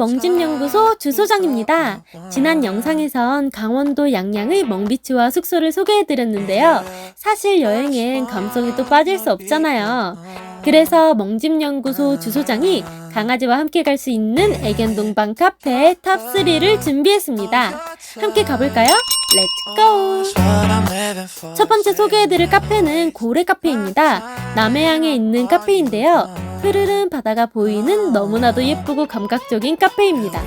멍집연구소 주소장입니다. 지난 영상에선 강원도 양양의 멍비치와 숙소를 소개해드렸는데요. 사실 여행엔 감성이 또 빠질 수 없잖아요. 그래서 멍집연구소 주소장이 강아지와 함께 갈 수 있는 애견동반 카페 탑3를 준비했습니다. 함께 가볼까요? 렛츠고! 첫 번째 소개해드릴 카페는 고래 카페입니다. 남해항에 있는 카페인데요. 흐르른 바다가 보이는 너무나도 예쁘고 감각적인 카페입니다.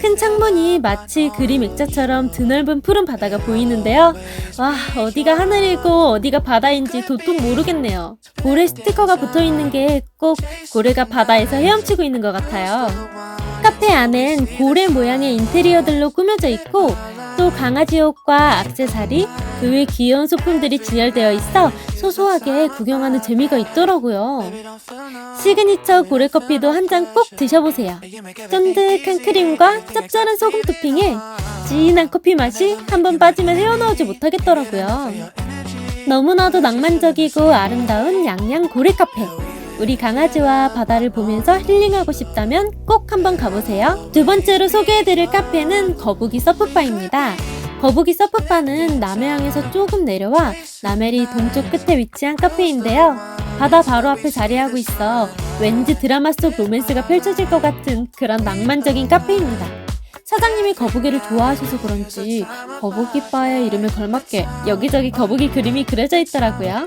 큰 창문이 마치 그림 액자처럼 드넓은 푸른 바다가 보이는데요. 와, 어디가 하늘이고 어디가 바다인지 도통 모르겠네요. 고래 스티커가 붙어 있는 게 꼭 고래가 바다에서 헤엄치고 있는 것 같아요. 카페 안엔 고래 모양의 인테리어들로 꾸며져 있고 또 강아지 옷과 액세서리, 그 외 귀여운 소품들이 진열되어 있어 소소하게 구경하는 재미가 있더라고요. 시그니처 고래 커피도 한 잔 꼭 드셔보세요. 쫀득한 크림과 짭짤한 소금 토핑에 진한 커피 맛이 한 번 빠지면 헤어나오지 못하겠더라고요. 너무나도 낭만적이고 아름다운 양양 고래 카페. 우리 강아지와 바다를 보면서 힐링하고 싶다면 꼭 한번 가보세요. 두 번째로 소개해드릴 카페는 거북이 서프바입니다. 거북이 서프바는 남해항에서 조금 내려와 남해리 동쪽 끝에 위치한 카페인데요. 바다 바로 앞에 자리하고 있어 왠지 드라마 속 로맨스가 펼쳐질 것 같은 그런 낭만적인 카페입니다. 사장님이 거북이를 좋아하셔서 그런지 거북이 바의 이름에 걸맞게 여기저기 거북이 그림이 그려져 있더라고요.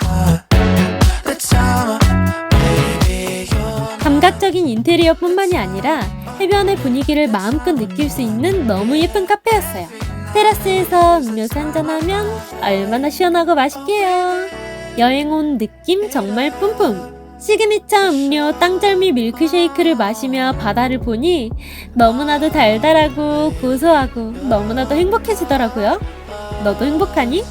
감각적인 인테리어뿐만이 아니라 해변의 분위기를 마음껏 느낄 수 있는 너무 예쁜 카페였어요. 테라스에서 음료수 한잔하면 얼마나 시원하고 맛있게요. 여행 온 느낌 정말 뿜뿜. 시그니처 음료 땅절미 밀크쉐이크를 마시며 바다를 보니 너무나도 달달하고 고소하고 너무나도 행복해지더라고요. 너도 행복하니?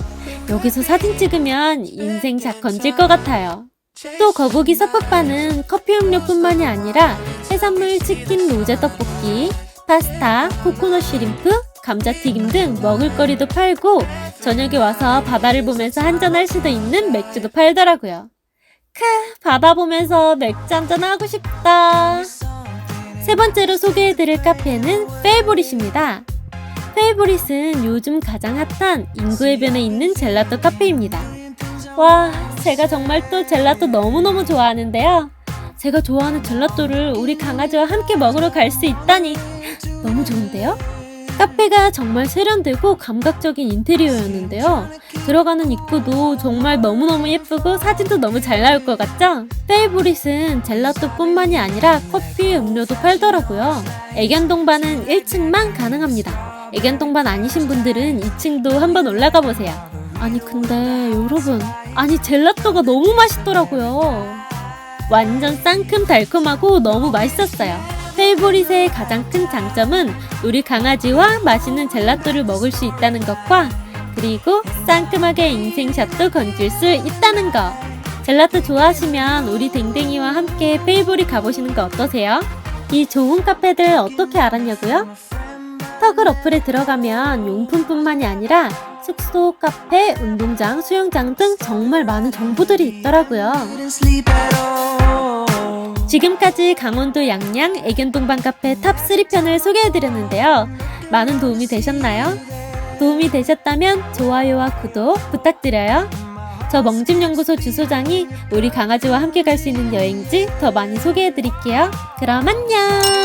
여기서 사진 찍으면 인생 작 건질 것 같아요. 또 거북이 서퍼바는 커피 음료뿐만이 아니라 해산물 치킨 로제 떡볶이, 파스타, 코코넛 쉬림프, 감자튀김 등 먹을거리도 팔고 저녁에 와서 바다를 보면서 한잔할 수도 있는 맥주도 팔더라고요. 크, 바다 보면서 맥주 한잔 하고 싶다. 세 번째로 소개해드릴 카페는 페이보릿입니다. 페이보릿은 요즘 가장 핫한 인구해변에 있는 젤라또 카페입니다. 와, 제가 정말 또 젤라또 너무너무 좋아하는데요. 제가 좋아하는 젤라또를 우리 강아지와 함께 먹으러 갈 수 있다니 너무 좋은데요? 카페가 정말 세련되고 감각적인 인테리어였는데요. 들어가는 입구도 정말 너무너무 예쁘고 사진도 너무 잘 나올 것 같죠? 페이보릿은 젤라또뿐만이 아니라 커피, 음료도 팔더라고요. 애견동반은 1층만 가능합니다. 애견동반 아니신 분들은 2층도 한번 올라가 보세요. 아니 근데 여러분 아니 젤라또가 너무 맛있더라고요. 완전 쌍큼달콤하고 너무 맛있었어요. 페이보릿의 가장 큰 장점은 우리 강아지와 맛있는 젤라또를 먹을 수 있다는 것과 그리고 상큼하게 인생샷도 건질 수 있다는 것. 젤라또 좋아하시면 우리 댕댕이와 함께 페이보릿 가보시는 거 어떠세요? 이 좋은 카페들 어떻게 알았냐고요? 터글 어플에 들어가면 용품뿐만이 아니라 숙소, 카페, 운동장, 수영장 등 정말 많은 정보들이 있더라고요. 지금까지 강원도 양양 애견동반 카페 탑 3 편을 소개해드렸는데요. 많은 도움이 되셨나요? 도움이 되셨다면 좋아요와 구독 부탁드려요. 저 멍집연구소 주소장이 우리 강아지와 함께 갈 수 있는 여행지 더 많이 소개해드릴게요. 그럼 안녕!